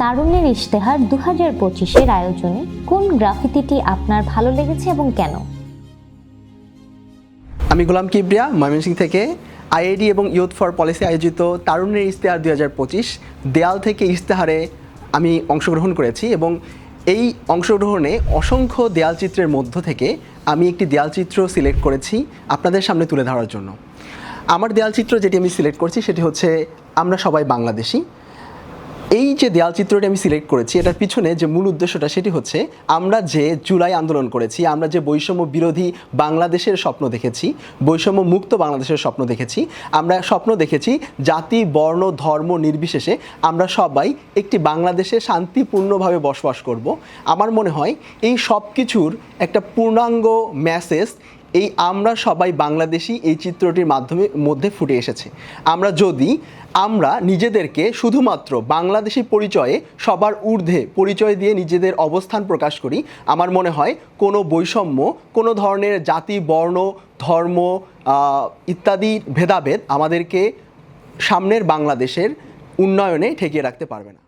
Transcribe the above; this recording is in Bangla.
তারুণ্যের ইশতেহার দু হাজার পঁচিশের আয়োজনে কোন গ্রাফিতিটি আপনার ভালো লেগেছে এবং কেন? আমি গোলাম কিবরিয়া, ময়মনসিংহ থেকে আইআইডি এবং ইউথ ফর পলিসি আয়োজিত তারুণ্যের ইশতেহার দুই হাজার পঁচিশ দেয়াল থেকে ইশতেহারে আমি অংশগ্রহণ করেছি এবং এই অংশগ্রহণে অসংখ্য দেয়ালচিত্রের মধ্য থেকে আমি একটি দেয়ালচিত্র সিলেক্ট করেছি আপনাদের সামনে তুলে ধরার জন্য। আমার দেয়ালচিত্র যেটি আমি সিলেক্ট করছি সেটি হচ্ছে আমরা সবাই বাংলাদেশি। এই যে দেয়াল চিত্রটি আমি সিলেক্ট করেছি, এটার পিছনে যে মূল উদ্দেশ্যটা সেটি হচ্ছে, আমরা যে জুলাই আন্দোলন করেছি, আমরা যে বৈষম্য বিরোধী বাংলাদেশের স্বপ্ন দেখেছি, বৈষম্য মুক্ত বাংলাদেশের স্বপ্ন দেখেছি, আমরা স্বপ্ন দেখেছি জাতি, বর্ণ, ধর্ম নির্বিশেষে আমরা সবাই একটি বাংলাদেশে শান্তিপূর্ণভাবে বসবাস করব। আমার মনে হয় এই সব কিছুর একটা পূর্ণাঙ্গ মেসেজ এই আমরা সবাই বাংলাদেশি এই চিত্রটির মাধ্যমে, মধ্যে ফুটে এসেছে। আমরা যদি আমরা নিজেদেরকে শুধুমাত্র বাংলাদেশি পরিচয়ে, সবার ঊর্ধ্বে পরিচয় দিয়ে নিজেদের অবস্থান প্রকাশ করি, আমার মনে হয় কোনো বৈষম্য, কোনো ধরনের জাতি, বর্ণ, ধর্ম ইত্যাদি ভেদাভেদ আমাদেরকে সামনের বাংলাদেশের উন্নয়নে ঠেকিয়ে রাখতে পারবে না।